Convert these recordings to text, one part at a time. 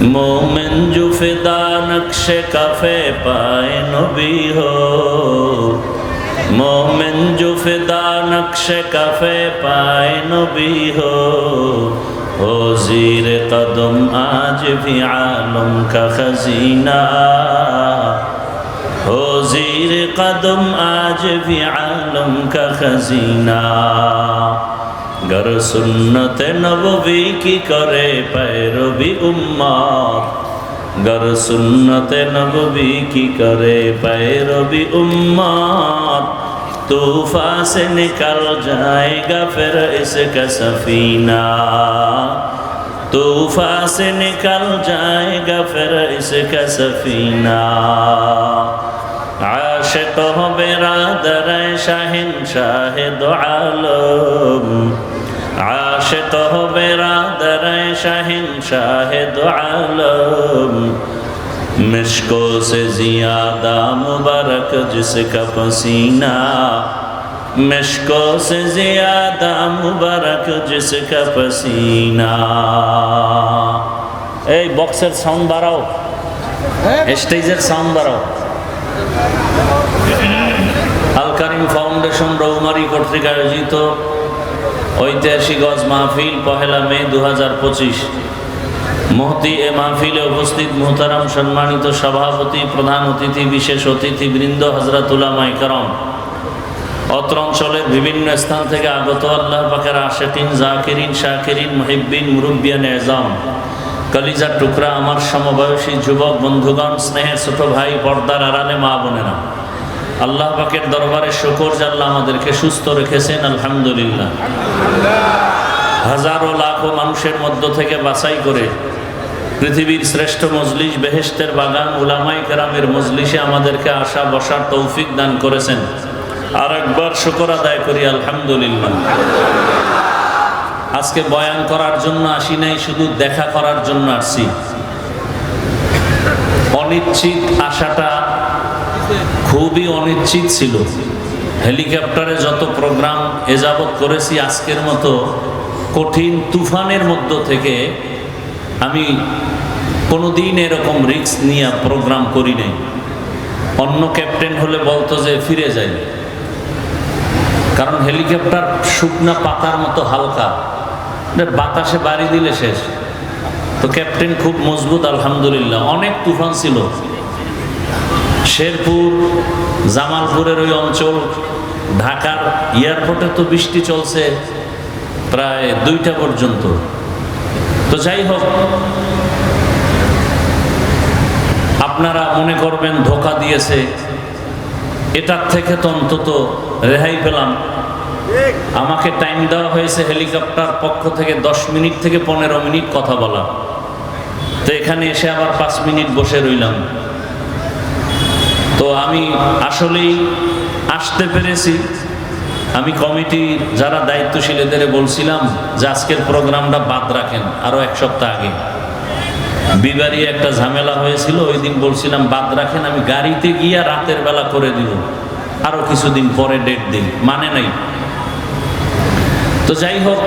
মোমেন জুফিদা নকশে cafe পায় নবী হো। মোমেন জুফিদা নকশে কাফে পায় নবী হো। ও জির কদম আজ ভি আলম কা খজিনা। ও জির কদম আজ ভি আলম কা খজিনা। गर सुन्नत नबवी की करे पैरवी उम्मत गर सुन्नत नबवी की करे पैरवी उम्मत तूफा से निकल जाएगा फिर इसका सफीना तूफा से निकल जाएगा फिर इसका सफीना আশেক হবে রাধারায় শাহিন শাহেদ আলম আশেক হবে রাধারায় শাহিন শাহেদ আলম مشکو سے زیادہ مبارک جس کا پسینہ مشکو سے زیادہ مبارک جس کا پسینہ اے بکسر ساؤنڈ بڑھاؤ স্টেজের সাউন্ড বাড়াও আল কারিম ফাউন্ডেশন রৌমারি কর্তৃক আয়োজিত ঐতিহাসিক গজ মাহফিল পহেলা মে দু হাজার পঁচিশ। মহতি এ মাহফিলে উপস্থিত মোহতারাম সম্মানিত সভাপতি, প্রধান অতিথি, বিশেষ অতিথি বৃন্দ হজরতুল্লাহ মাইকরম অত্র অঞ্চলের বিভিন্ন স্থান থেকে আগত আল্লাহ পাকের আশেকিন, জাকিরিন, শাকিরিন মহিবিন মুরব্বিয়ান এজাম কলিজার টুকরা আমার সমবয়সী যুবক, বন্ধুগণ, স্নেহের ছোট ভাই, পর্দার আড়ালে মা বোনেরা। আল্লাহ পাকের দরবারে শকর জাল্লাহ আমাদেরকে সুস্থ রেখেছেন, আলহামদুলিল্লাহ। হাজারো লাখো মানুষের মধ্য থেকে বাছাই করে পৃথিবীর শ্রেষ্ঠ মজলিস বেহেস্তের বাগান উলামাই কেরামের মজলিসে আমাদেরকে আসা বসার তৌফিক দান করেছেন। আর একবার শুকর আদায় করি, আলহামদুলিল্লাহ। আজকে বয়ান করার জন্য আসি নাই, শুধু দেখা করার জন্য আসছি। অনিশ্চিত আশাটা খুবই অনিশ্চিত ছিল। হেলিকপ্টারে যত প্রোগ্রাম এজাবত করেছি আজকের মতো, কঠিন তুফানের মধ্য থেকে আমি কোনোদিন এরকম রিস্ক নিয়ে প্রোগ্রাম করি নাই। অন্য ক্যাপ্টেন হলে বলতো যে ফিরে যাই। কারণ হেলিকপ্টার শুকনা পাতার মতো হালকা। এটার বাতাসে বাড়ি দিলে শেষ। তো ক্যাপ্টেন খুব মজবুত, আলহামদুলিল্লাহ। অনেক তুফান ছিল। শেরপুর, জামালপুরের ওই অঞ্চল, ঢাকার এয়ারপোর্টে তো বৃষ্টি চলছে প্রায় দুইটা পর্যন্ত। তো যাই হোক, আপনারা মনে করবেন ধোকা দিয়েছে। এটার থেকে তো অন্তত রেহাই পেলাম। আমাকে টাইম দেওয়া হয়েছে হেলিকপ্টার পক্ষ থেকে দশ মিনিট থেকে পনেরো মিনিট কথা বলা। তো এখানে এসে আবার পাঁচ মিনিট বসে রইলাম। তো আমি আসলেই আসতে পেরেছি। আমি কমিটির যারা দায়িত্বশীল এদের বলছিলাম যে আজকের প্রোগ্রামটা বাদ রাখেন আরও এক সপ্তাহ আগে। বিবারি একটা ঝামেলা হয়েছিল, ওই দিন বলছিলাম বাদ রাখেন, আমি গাড়িতে গিয়ে রাতের বেলা করে দিব। আরও কিছুদিন পরে ডেট দিন মানে নাই। তো যাই হোক,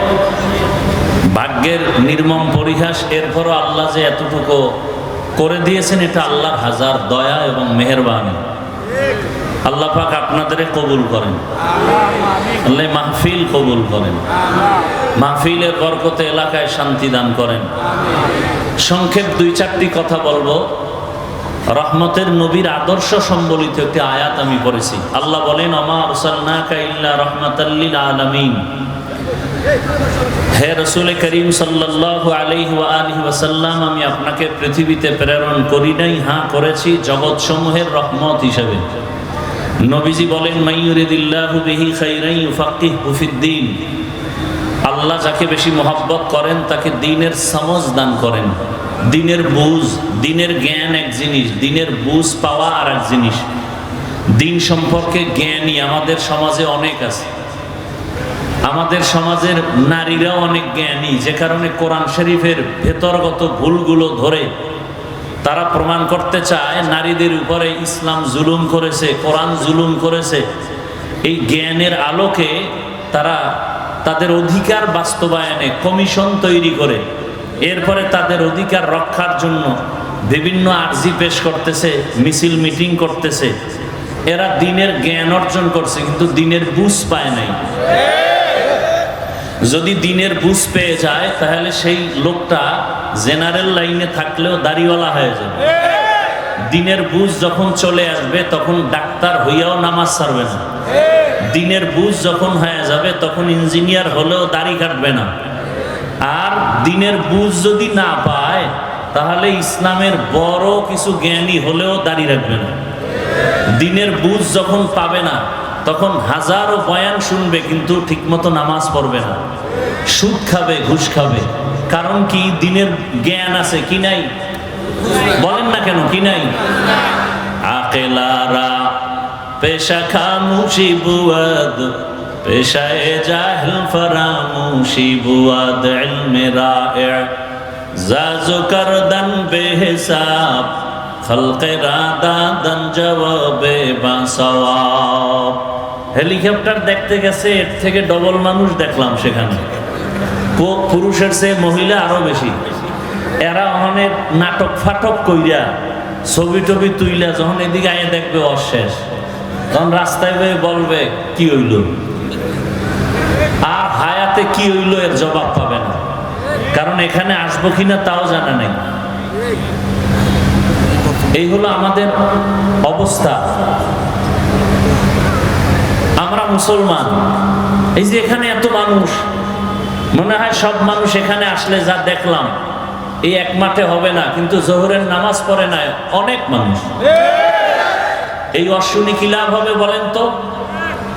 ভাগ্যের নির্মম পরিহাস, এরপরও আল্লাহ যে এতটুকু করে দিয়েছেন, এটা আল্লাহর হাজার দয়া এবং মেহরবানি। আল্লাহ পাক আপনাদের কবুল করেন। আল্লাহ মাহফিল কবুল করেন। মাহফিলের বরকতে এলাকায় শান্তি দান করেন। সংক্ষেপ দুই চারটি কথা বলব। রহমতের নবীর আদর্শ সম্বলিত একটি আয়াত আমি পড়েছি। আল্লাহ বলেন, অমা রসাল্লাকা ইল্লা আলামিন। হে রসুল করিম সাল্লাহ আলহি আলহি ওয়াসাল্লাম, আমি আপনাকে পৃথিবীতে প্রেরণ করি নাই হ্যাঁ করেছি জগৎ সমূহের রহমত হিসেবে। নবীজি বলেন মাইয়ুরিদিল্লাহু আল্লাহ যাকে বেশি মহব্বত করেন, তাকে দিনের সমজ দান করেন। দিনের বুঝ দিনের জ্ঞান এক জিনিস দিনের বুঝ পাওয়া আর এক জিনিস। দিন সম্পর্কে জ্ঞানই আমাদের সমাজে অনেক আছে। আমাদের সমাজের নারীরাও অনেক জ্ঞানী, যে কারণে কোরআন শরীফের ভেতরগত ভুলগুলো ধরে তারা প্রমাণ করতে চায়, নারীদের উপরে ইসলাম জুলুম করেছে, কোরআন জুলুম করেছে। এই জ্ঞানের আলোকে তারা তাদের অধিকার বাস্তবায়নে কমিশন তৈরি করে। এরপরে তাদের অধিকার রক্ষার জন্য বিভিন্ন আর্জি পেশ করতেছে, মিছিল মিটিং করতেছে। এরা দিনের জ্ঞান অর্জন করছে, কিন্তু দিনের বুঝ পায় নাই। যদি দিনের বুঝ পেয়ে যায়, তাহলে সেই লোকটা জেনারেল লাইনে থাকলেও দাড়িওয়ালা হয়ে যাবে। দিনের বুঝ যখন চলে আসবে, তখন ডাক্তার হইয়াও নামাজ ছাড়বে না। দিনের বুঝ যখন হয়ে যাবে, তখন ইঞ্জিনিয়ার হলেও দাড়ি কাটবে না। আর দিনের বুঝ যদি না পায়, তাহলে ইসলামের বড় কিছু জ্ঞানী হলেও দাড়ি রাখবে না। দিনের বুঝ যখন পাবে না তখন হাজারো বয়ান শুনবে, কিন্তু ঠিকমতো নামাজ পড়বে না। সুদ খাবে, ঘুষ খাবে। কারণ কি? দিনের জ্ঞান আছে, কি নাই? বলেন না কেন, কি নাই? আকেলারা পেশা খামুশি বুয়াদ, পেশায় জাহিল ফরামুশি বুয়াদ, ইলমে রায়ে। জাজু করদন বেহিসাব খলকে রাদাদন জবাবে বাসওয়াব হেলিকপ্টার দেখতে গেছে, এর থেকে ডবল মানুষ দেখলাম সেখানে। পুরুষের চেয়ে মহিলা আরও বেশি। এরা অনেক নাটক ফাটক কইরা ছবি টবি তুইলা যখন এদিকে আয়ে দেখবে অশেষ। তখন রাস্তায় বেয়ে বলবে, কি হইল? আর হায়াতে কি হইল এর জবাব পাবে না। কারণ এখানে আসব কিনা তাও জানা নেই। এই হলো আমাদের অবস্থা। আমরা মুসলমান, এই যে এখানে এত মানুষ, মনে হয় সব মানুষ এখানে আসলে যা দেখলাম, এই এক মাঠে হবে না, কিন্তু জোহরের নামাজ পড়ে না, অনেক মানুষ। এই অশ্বনী কি লাভ হবে বলেন তো?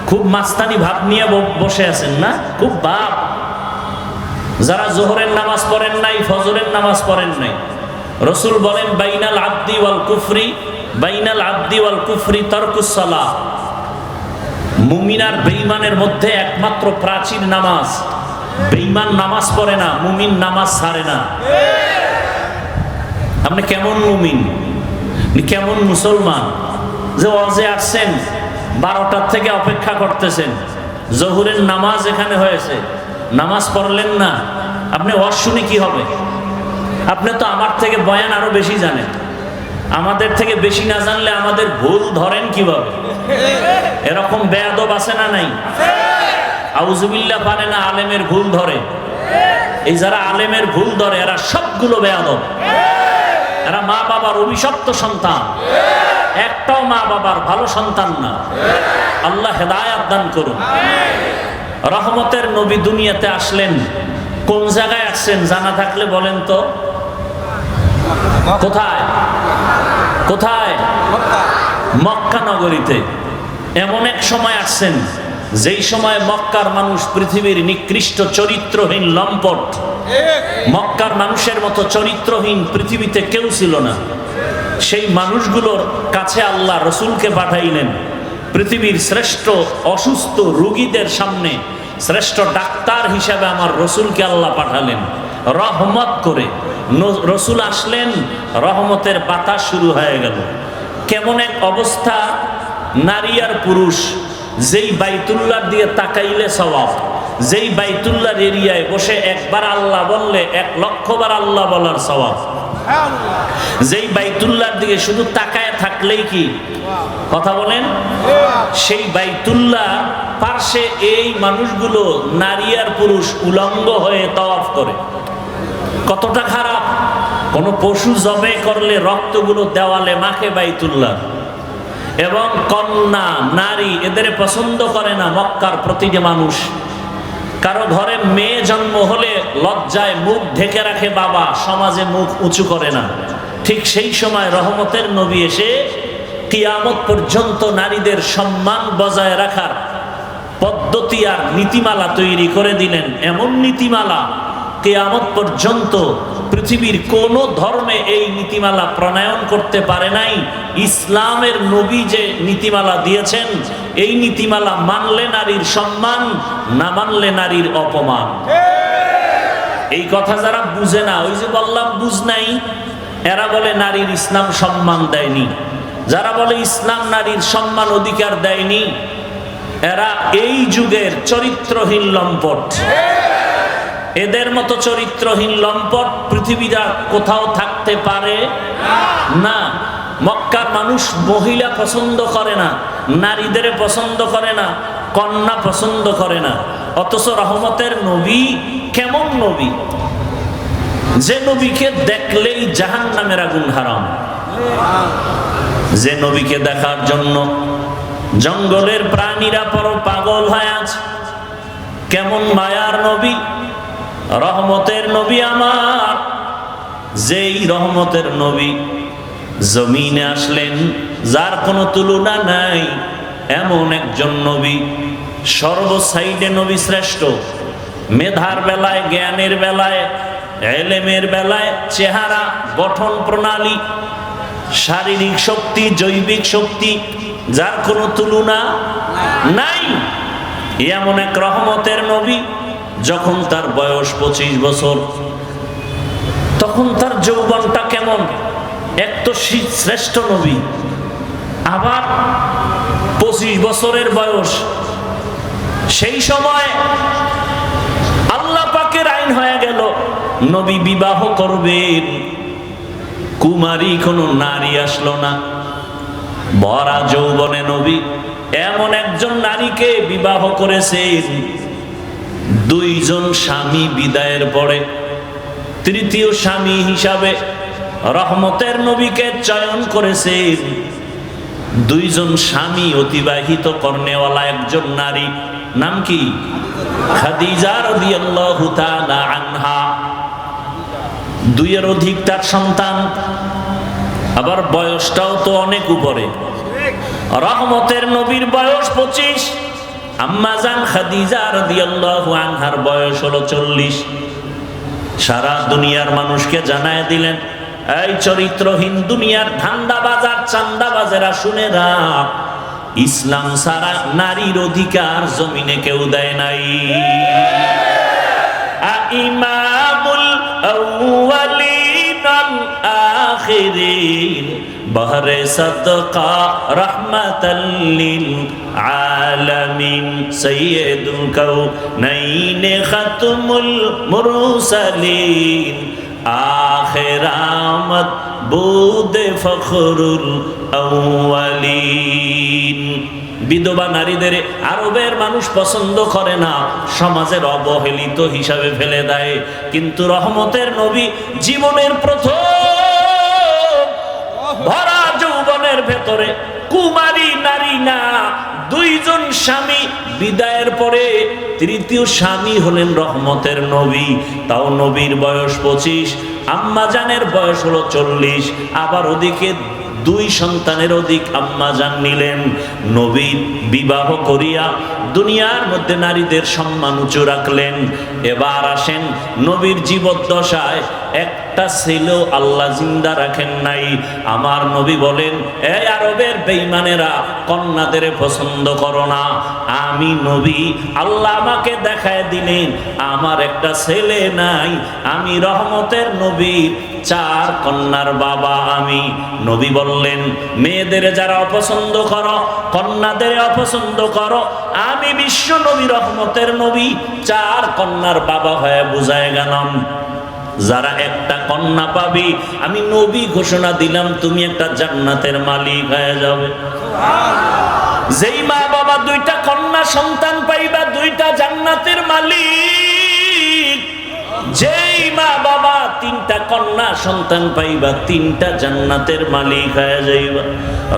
খুব মাস্তানি ভাব নিয়ে বসে আছেন না? খুব ভাব। যারা জোহরের নামাজ পড়েন নাই, ফজরের নামাজ পড়েন নাই রসুল বলেন, বাইনাল আব্দি ওয়াল কুফরি, বাইনাল আব্দি ওয়াল কুফরি তরকুসলা মুমিনার বেঈমানের মধ্যে একমাত্র প্রাচীন নামাজ। বেঈমান নামাজ পড়ে না, মুমিন নামাজ ছাড়ে না। আপনি কেমন মুমিন? কেমন মুসলমান? যে অজে আসছেন, বারোটার থেকে অপেক্ষা করতেছেন। জহুরের নামাজ এখানে হয়েছে। নামাজ পড়লেন না। আপনি অশুনি কি হবে? আপনি তো আমার থেকে বয়ান আরও বেশি জানেন। আমাদের থেকে বেশি না জানলে আমাদের ভুল ধরেন কীভাবে? এরকম বেয়াদব আছে না নাই? আউজুবিল্লা পারে না আলেমের ভুল ধরে। এই যারা আলেমের ভুল ধরে, এরা সবগুলো বেয়াদব। এরা মা বাবার অভিশপ্ত সন্তান। একটাও মা বাবার ভালো সন্তান না। আল্লাহ হেদায়াত দান করুন। রহমতের নবী দুনিয়াতে আসলেন। কোন জায়গায় আসছেন জানা থাকলে বলেন তো? কোথায়? কোথায়? মক্কা নগরীতে। এমন এক সময় আসছেন, যেই সময় মক্কার মানুষ পৃথিবীর নিকৃষ্ট চরিত্রহীন লম্পট, মক্কার মানুষের মতো চরিত্রহীন পৃথিবীতে কেউ ছিল না। সেই মানুষগুলোর কাছে আল্লাহ রসুলকে পাঠাইলেন, পৃথিবীর শ্রেষ্ঠ অসুস্থ রুগীদের সামনে শ্রেষ্ঠ ডাক্তার হিসাবে আমার রসুলকে আল্লাহ পাঠালেন। রহমত করে রসুল আসলেন, রহমতের বাতাস শুরু হয়ে গেল। কেমন এক অবস্থা, নারী আর পুরুষ, যেই বাইতুল্লার দিয়ে তাকাইলে সওয়াব, যেই বাইতুল্লার এরিয়ায় বসে একবার আল্লাহ বললে, এক লক্ষবার আল্লাহ বলার সওয়াব। যেই বাইতুল্লার দিকে শুধু তাকায় থাকলেই কি? কথা বলেন। সেই বাইতুল্লাহ পার্শ্বে এই মানুষগুলো নারী আর পুরুষ উলঙ্গ হয়ে তওয়াফ করে। কতটা খারাপ? কোন পশু জবে করলে রক্তগুলো দেওয়ালে মাখে বাইতুল্লাহ। এবং কন্যা, নারী এদের পছন্দ করে না মক্কার প্রতিটি মানুষ। কারও ঘরে মেয়ে জন্ম হলে লজ্জায় মুখ ঢেকে রাখে বাবা, সমাজে মুখ উঁচু করে না। ঠিক সেই সময় রহমতের নবী এসে কিয়ামত পর্যন্ত নারীদের সম্মান বজায় রাখার পদ্ধতি আর নীতিমালা তৈরি করে দিলেন। এমন নীতিমালা কেয়ামত পর্যন্ত পৃথিবীর কোন ধর্মে এই নীতিমালা প্রণয়ন করতে পারে নাই। ইসলামের নবী যে নীতিমালা দিয়েছেন, এই নীতিমালা মানলে নারীর সম্মান, না মানলে নারীর অপমান। এই কথা যারা বুঝে না, ওই যে বললাম বুঝ নাই, এরা বলে নারীর ইসলাম সম্মান দেয়নি। যারা বলে ইসলাম নারীর সম্মান অধিকার দেয়নি, এরা এই যুগের চরিত্রহীন লম্পট। এদের মতো চরিত্রহীন লম্পট পৃথিবীরা কোথাও থাকতে পারে? না। মক্কার মানুষ মহিলা পছন্দ করে না, নারীদের পছন্দ করে না, কন্যা পছন্দ করে না। অথচ রহমতের নবী কেমন নবী? যে নবীকে দেখলেই জাহান নামের আগুন হারাম। যে নবীকে দেখার জন্য জঙ্গলের প্রাণীরা পর পাগল হয়ে আছে কেমন মায়ার নবী? রহমতের নবী আমার। যেই রহমতের নবী জমিনে আসলেন, যার কোনো তুলনা নাই, এমন একজন নবী সর্ব সাইডে নবী শ্রেষ্ঠ। মেধার বেলায়, জ্ঞানের বেলায়, এলেমের বেলায়, চেহারা, গঠন প্রণালী, শারীরিক শক্তি, জৈবিক শক্তি, যার কোনো তুলনা নাই। এমন এক রহমতের নবী যখন তার বয়স পঁচিশ বছর, তখন তার যৌবনটা কেমন? এক তো শ্রেষ্ঠ নবী, আবার পঁচিশ বছরের বয়স। সেই সময় আল্লাহ পাকের আইন হয়ে গেল, নবী বিবাহ করবেন। কুমারী কোনো নারী আসলো না। বরা যৌবনে নবী এমন একজন নারীকে বিবাহ করেছেন। দুইজন স্বামী বিদায়ের পরে তৃতীয় স্বামী হিসাবে রহমতের নবীকে চয়ন করেছেন। দুইজন স্বামী অতিবাহিত কর্নেওয়ালা একজন নারী, নাম কি? খাদিজা রাদিয়াল্লাহু তাআলা আনহা। দুইয়ের অধিক তার সন্তান, আবার বয়সটাও তো অনেক উপরে। রহমতের নবীর বয়স পঁচিশ আম্মাজান খাদিজা রাদিয়াল্লাহু আনহার বয়স হলো চল্লিশ। সারা দুনিয়ার মানুষকে জানায় দিলেন, এই চরিত্রহীন দুনিয়ার ধান্দা বাজার, চান্দা বাজারা শুনে রাখ। ইসলাম সারা নারীর অধিকার জমিনে কেউ দেয় নাই। ইমামুল আউয়ালিন আখিরিন বহরে সদকা রহমাতাল্লিল আলামিন কাউনাইন খাতমুল বুদে ফখরুল আউয়ালিন। বিধবা নারীদের আরবের মানুষ পছন্দ করে না, সমাজের অবহেলিত হিসাবে ফেলে দেয়। কিন্তু রহমতের নবী জীবনের প্রথম ভেতরে, কুমারী নারী না, দুইজন স্বামী বিদায়ের পরে তৃতীয় স্বামী হলেন রহমতের নবী। তাও নবীর বয়স পঁচিশ আম্মাজানের বয়স হলো চল্লিশ, আবার ওদিকে দুই সন্তানের অধিক আম্মা জান নিলেন। নবীর বিবাহ করিয়া দুনিয়ার মধ্যে নারীদের সম্মান উঁচু রাখলেন। এবার আসেন নবীর জীবদ্দশায় একটা ছেলেও আল্লাহ জিন্দা রাখেন নাই। আমার নবী বলেন, এই আরবের বেইমানেরা কন্যাদের পছন্দ করো না। আমি নবী, আল্লাহ আমাকে দেখায় দিলেন, আমার একটা ছেলে নাই, আমি রহমতের নবীর চার কন্যার বাবা আমি। নবী বললেন, মেয়েদের যারা অপছন্দ করো, কন্যাদের অপছন্দ করো। আমি বিশ্ব নবী, রহমতের নবী, চার কন্যার বাবা হয়ে বুঝায় গেলাম। যারা একটা কন্যা পাবি, আমি নবী ঘোষণা দিলাম, তুমি একটা জান্নাতের মালিক হয়ে যাবে। যেই মা বাবা দুইটা কন্যা সন্তান পাইবা, দুইটা জান্নাতের মালিক। যেই মা বাবা তিনটা কন্যা সন্তান পাইবা, তিনটা জান্নাতের মালিক হয়ে যাইবা।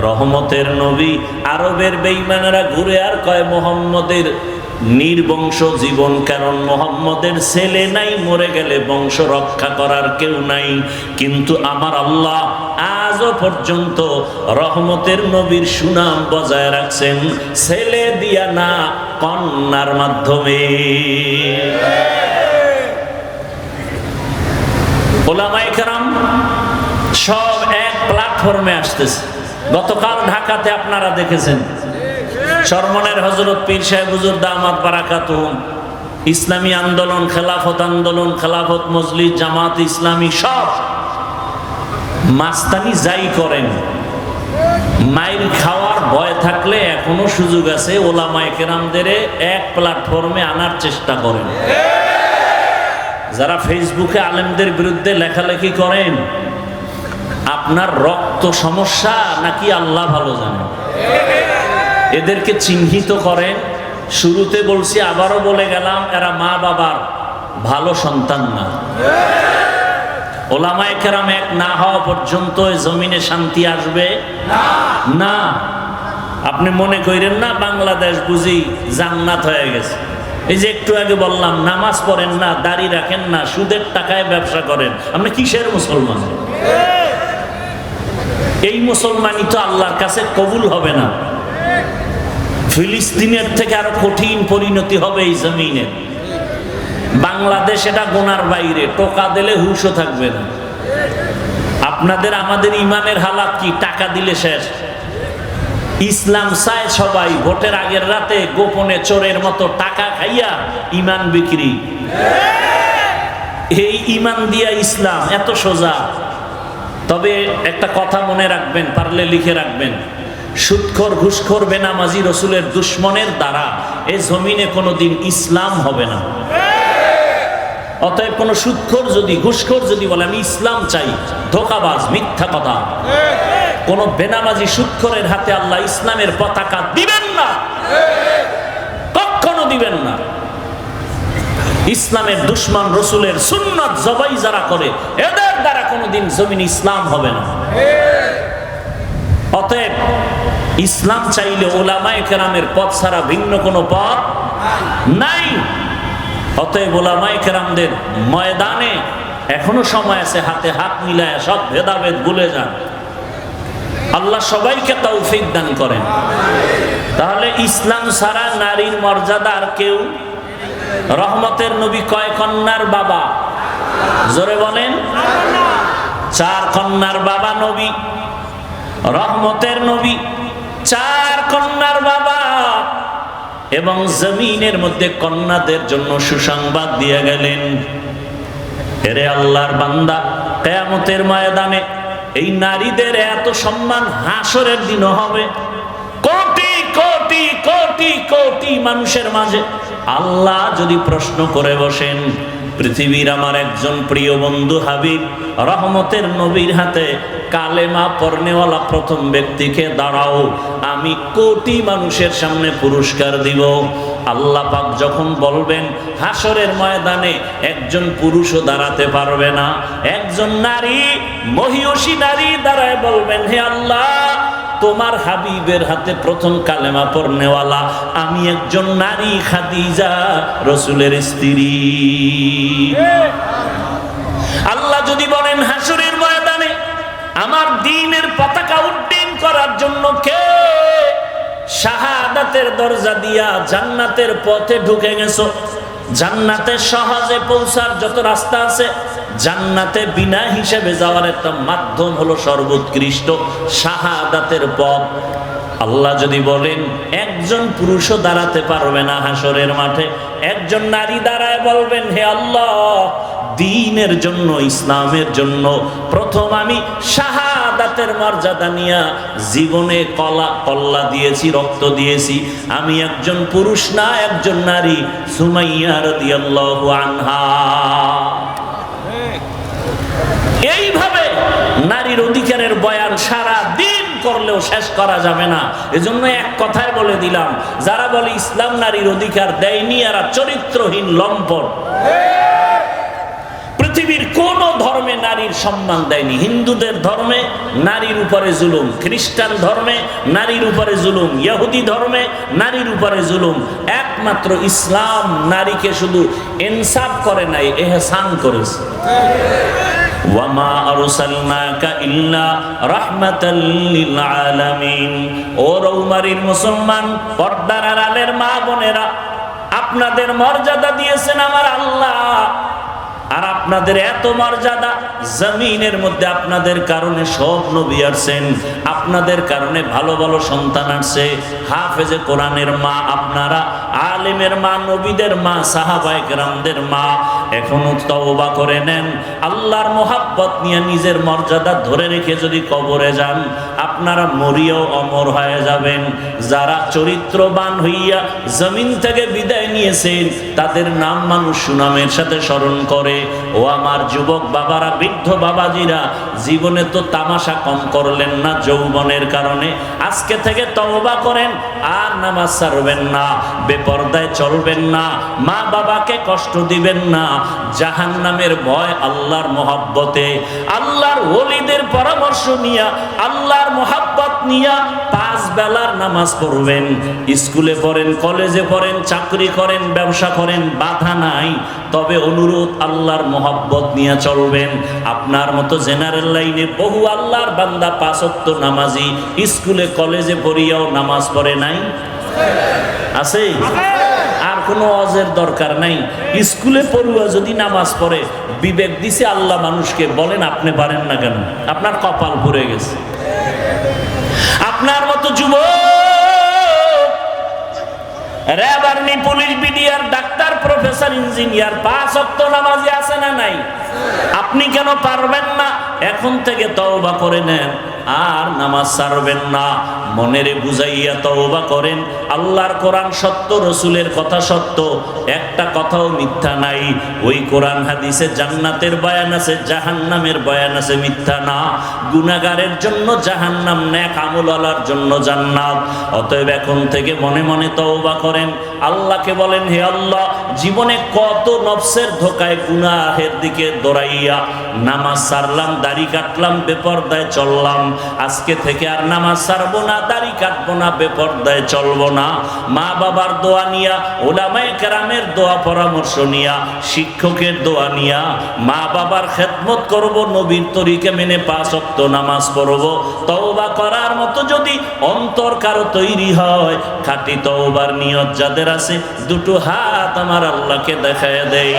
রহমতের নবী আরবের বেইমানেরা ঘুরে আর কয়, মোহাম্মদের নির্বংশ জীবন, কারণ মোহাম্মদের ছেলে নাই, মরে গেলে বংশ রক্ষা করার কেউ নাই। কিন্তু আমার আল্লাহ আজও পর্যন্ত রহমতের নবীর সুনাম বজায় রাখছেন, ছেলে দিয়া না, কন্যার মাধ্যমে। ওলামায়ে কেরাম, সব এক প্ল্যাটফর্মে আসতেছে। গতকাল ঢাকাতে আপনারা দেখেছেন। সরমনের হজরত পীর সাহেব, হুজুর দামাত বারাকাত ইসলামী আন্দোলন, খেলাফত আন্দোলন, খেলাফত মজলিস, জামাত ইসলামী সব মাস্তানি যাই করেন। মাইল খাওয়ার ভয় থাকলে এখনও সুযোগ আছে ওলামায়ে কেরামদের এক প্ল্যাটফর্মে আনার চেষ্টা করেন। যারা ফেসবুকে আলেমদের বিরুদ্ধে লেখালেখি করেন, আপনার রক্ত সমস্যা নাকি আল্লাহ ভালো জানে? এদেরকে চিহ্নিত করেন শুরুতে বলছি, আবারও বলে গেলাম, এরা মা বাবার ভালো সন্তান না। ওলামায় কেরাম এক, না হওয়া পর্যন্ত জমিনে শান্তি আসবে? না। আপনি মনে করেন না, বাংলাদেশ বুঝি জান্নাত হয়ে গেছে। এই যে একটু আগে বললাম, নামাজ পড়েন না, দাড়ি রাখেন না, সুদের টাকায় ব্যবসা করেন। আপনি কিসের মুসলমান? এই মুসলমানই তো আল্লাহর কাছে কবুল হবে না। ফিলিস্তিনের থেকে আরও কঠিন পরিণতি হবে এই জমিনের বাংলাদেশ এটা গোনার বাইরে, টোকা দিলে হুশও থাকবে না। আপনাদের আমাদের ইমানের হালাত কি? টাকা দিলে শেষ। ইসলাম চায় সবাই, ভোটের আগের রাতে গোপনে চোরের মতো টাকা খাইয়া ইমান বিক্রি। এই ইমান দিয়া ইসলাম এত সোজা। তবে একটা কথা মনে রাখবেন, পারলে লিখে রাখবেন। সুৎখর ঘুষখোর বেনামাজি রসুলের দুশ্মনের দ্বারা এ জমিনে কোনোদিন ইসলাম হবে না। অতএব কোন সুৎখর যদি, ঘুষখোর যদি বলে, আমি ইসলাম চাই, ধোকাবাজ, মিথ্যা কথা। কোন বেনামাজি সুৎখরের হাতে আল্লাহ ইসলামের পতাকা দিবেন না। কখনো দিবেন না। ইসলামের দুশ্মন রসুলের সুন্নত জবাই যারা করে, এদের দ্বারা কোনোদিন জমিন ইসলাম হবে না। অতএব ইসলাম চাইলে ওলামায়ে কেরামের পথ ছাড়া ভিন্ন কোনো পথ নাই। অতএব ওলামায়ে কেরামদের ময়দানে এখনও সময় আছে হাতে হাত মিলায় সব ভেদাভেদ ভুলে যান। আল্লাহ সবাইকে তৌফিক দান করেন। তাহলে ইসলাম ছাড়া নারীর মর্যাদা আর কেউ? রহমতের নবী কয় কন্যার বাবা? জোরে বলেন? চার কন্যার বাবা নবী। রহমতের নবী, চার কন্যার বাবা এবং জমিনের মধ্যে কন্যাদের জন্য সুসংবাদ দিয়ে গেলেন। এরে আল্লাহর বান্দা, কেয়ামতের ময়দানে এই নারীদের এত সম্মান হাসরের দিনও হবে। কোটি কোটি কোটি কোটি মানুষের মাঝে আল্লাহ যদি প্রশ্ন করে বসেন পৃথিবীর আমার একজন প্রিয় বন্ধু হাবিব, রহমতের নবীর হাতে কালেমা পর্নেওয়ালা প্রথম ব্যক্তিকে, দাঁড়াও, আমি কোটি মানুষের সামনে পুরস্কার দিব। আল্লাহ পাক যখন বলবেন হাসরের ময়দানে একজন পুরুষও দাঁড়াতে পারবে না, একজন নারী মহিষী নারী দাঁড়ায় বলবেন, হে আল্লাহ তোমার হাবিবের হাতে প্রথম কালেমা পড়নেওয়ালা, আমি একজন নারী খাদিজা, রসুলের স্ত্রী। আল্লাহ যদি বলেন, হাসুরের ময়দানে আমার দিনের পতাকা উড্ডীন করার জন্য কে শাহাদাতের দরজা দিয়া জান্নাতের পথে ঢুকে গেছো? জান্নাতে সহজে পৌঁছার যত রাস্তা আছে, জান্নাতে বিনা হিসেবে যাওয়ার একটা মাধ্যম হলো সর্বোৎকৃষ্ট শাহাদাতের পথ। আল্লাহ যদি বলেন, একজন পুরুষও দাঁড়াতে পারবে না হাসরের মাঠে। একজন নারী দাঁড়ায় বলবেন, হে আল্লাহ, দিনের জন্য, ইসলামের জন্য প্রথম আমি শাহাদাতের মর্যাদা নিয়া জীবনে কলা, কল্লা দিয়েছি, রক্ত দিয়েছি। আমি একজন পুরুষ না, একজন নারী। সুমাইয়া রাদিয়াল্লাহু আনহা। এইভাবে নারীর অধিকারের বয়ান সারা দিন করলেও শেষ করা যাবে না। এজন্য এক কথায় বলে দিলাম, যারা বলে ইসলাম নারীর অধিকার দেয়নি, এরা চরিত্রহীন, লম্পট। কোন ধর্মে নারীর সম্মান দেয়নি। হিন্দুদের ধর্মে নারীর উপরে জুলুম, খ্রিস্টান ধর্মে নারীর উপরে জুলুম, ইহুদি ধর্মে নারীর উপরে জুলুম। একমাত্র ইসলাম নারীকে শুধু ইনসাফ করে নাই এহসান করেছে। আপনাদের মর্যাদা দিয়েছেন আমার আল্লাহ। আর আপনাদের এত মর্যাদা, জমিনের মধ্যে আপনাদের কারণে সব নবী আসছেন, আপনাদের কারণে ভালো ভালো সন্তান আসছে। হাফেজে কোরআনের মা আপনারা, আলেমের মা, নবীদের মা সাহাবাই গ্রামদের মা, এখনও তওবা করে নেন। আল্লাহর মোহাব্বত নিয়ে নিজের মর্যাদা ধরে রেখে যদি কবরে যান, আপনারা মরিয়াও অমর হয়ে যাবেন। যারা চরিত্রবান হইয়া জমিন থেকে বিদায় নিয়ে নিয়েছেন তাদের নাম মানুষ সুনামের সাথে স্মরণ করে। ও আমার যুবক বাবারা, বৃদ্ধ বাবাজিরা, জীবনে তো তামাশা কম করলেন না যৌবনের কারণে। আজকে থেকে তওবা করেন, আর নামাজ ছাড়বেন না, বেপর্দায় চলবেন না, মা বাবাকে কষ্ট দিবেন না জাহান নামের ভয় আল্লাহর মহাব্বতে। আল্লাহর ওলিদের পরামর্শ নিয়ে, আল্লাহর মহাব্বত নিয়া পাঁচ বেলার নামাজ পড়বেন। স্কুলে পড়েন, কলেজে পড়েন, চাকরি করেন, ব্যবসা করেন, বাধা নাই। তবে অনুরোধ, আল্লাহর মহাব্বত নিয়ে চলবেন। আপনার মতো জেনারেল লাইনে বহু আল্লাহর বান্দা পাঁচত্ব নামাজি স্কুলে, কলেজে পড়িয়াও নামাজ পড়ে নাই। আছে? আর কোনো অজের দরকার নাই। স্কুলে পড়ুয়া যদি নামাজ পড়ে, বিবেক দিছে আল্লাহ মানুষকে, বলেন আপনি পারেন না কেন? আপনার কপাল ভরে গেছে। পুলিশ ডাক্তার, প্রফেসর, ইঞ্জিনিয়ার আছে না নাই? আপনি কেন পারবেন না? এখন থেকে তওবা করে নেন। আর নামাজ ছাড়বেন না। মনেরে বুঝাইয়া তওবা করেন। আল্লাহর কোরআন সত্য, রসুলের কথা সত্য। একটা কথাও মিথ্যা নাই। ওই কোরআন হাদিসে জান্নাতের বয়ান আছে, জাহান্নামের বয়ান আছে, মিথ্যা না। গুনাগারের জন্য জাহান্নাম, ন্যাক আমলালার জন্য জান্নাত। অতএব এখন থেকে মনে মনে তওবা করেন। আল্লাহকে বলেন, হে আল্লাহ, জীবনে কত নফসের ধোকায় গুনাহের দিকে দৌড়াইয়া নামাজ সারলাম, দাড়ি কাটলাম, বেপর্দায় চললাম। আজকে থেকে আর নামাজ সারবো না, দাড়ি কাটবো না, বেপর্দায় চলবো না। মা বাবার দোয়া নিয়া, ওলামায়ে কেরামের দোয়া পরামর্শ নিয়া, শিক্ষকের দোয়া নিয়া মা বাবার খেদমত করব, নবীর তরিকে মেনে পাঁচ অক্ত নামাজ পড়ব। তওবা করার মতো যদি অন্তর কারও তৈরি হয়, খাঁটি তওবার নিয়ত যাদের আছে দুটো হাত আমার আল্লাহকে দেখায় দেই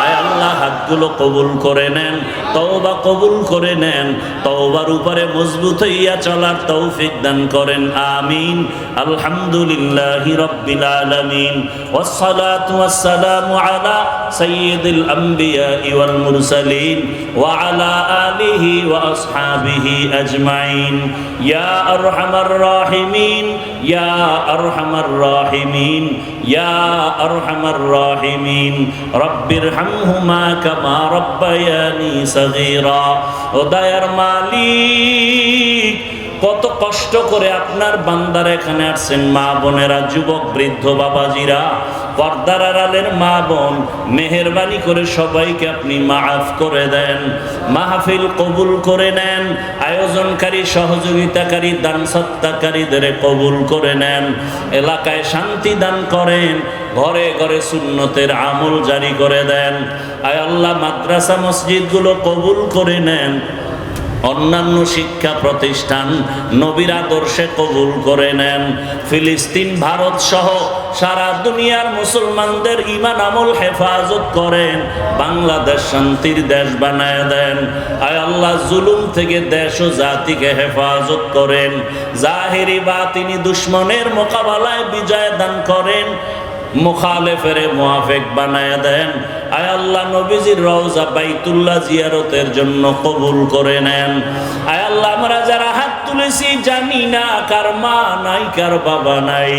আয় আল্লাহ হাতগুলো কবুল করে নেন তওবা কবুল করে নেন তওবার উপরে মজবুত হইয়া চলার তৌফিক দান করেন আমিন আলহামদুলিল্লাহি রাব্বিল আলামিন والصلاة والسلام على سيد الأنبياء والمرسلين وعلى آله وأصحابه أجمعين يا أرحم الراحمين يا أرحم الراحمين ইয়া আরহামার রাহিমিন রব্বির হামহুমা কামা রব্বায়ানি সগীরা। ও দায়ার মালিক কত কষ্ট করে আপনার বান্দার এখানে আসছেন। মা বোনেরা, যুবক, বৃদ্ধ, বাবাজিরা, পর্দার আড়ালের মা বোন, মেহরবানি করে সবাইকে আপনি মাফ করে দেন, মাহফিল কবুল করে নেন, আয়োজনকারী, সহযোগিতাকারী, দান সত্তাকারীদের কবুল করে নেন, এলাকায় শান্তি দান করেন, ঘরে ঘরে সুন্নতের আমল জারি করে দেন, আয় আল্লাহ, মাদ্রাসা, মসজিদগুলো কবুল করে নেন অন্যান্য শিক্ষা প্রতিষ্ঠান নবীর আদর্শে কবুল করে নেন। ফিলিস্তিন, ভারত সহ সারা দুনিয়ার মুসলমানদের ইমান আমল হেফাজত করেন। বাংলাদেশ শান্তির দেশ বানায় দেন। আয় আল্লাহ, জুলুম থেকে দেশ ও জাতিকে হেফাজত করেন। জাহেরি বা তিনি দুশ্মনের মোকাবেলায় বিজয় দান করেন। মুখালেফের মুআফেক বানায় দেন। আয় আল্লাহ নবীজির রওজা বাইতুল্লাহ জিয়ারতের জন্য কবুল করে নেন। আয় আল্লাহ আমরা যারা হাত তুলেছি জানি না কার মা নাই, কার বাবা নাই।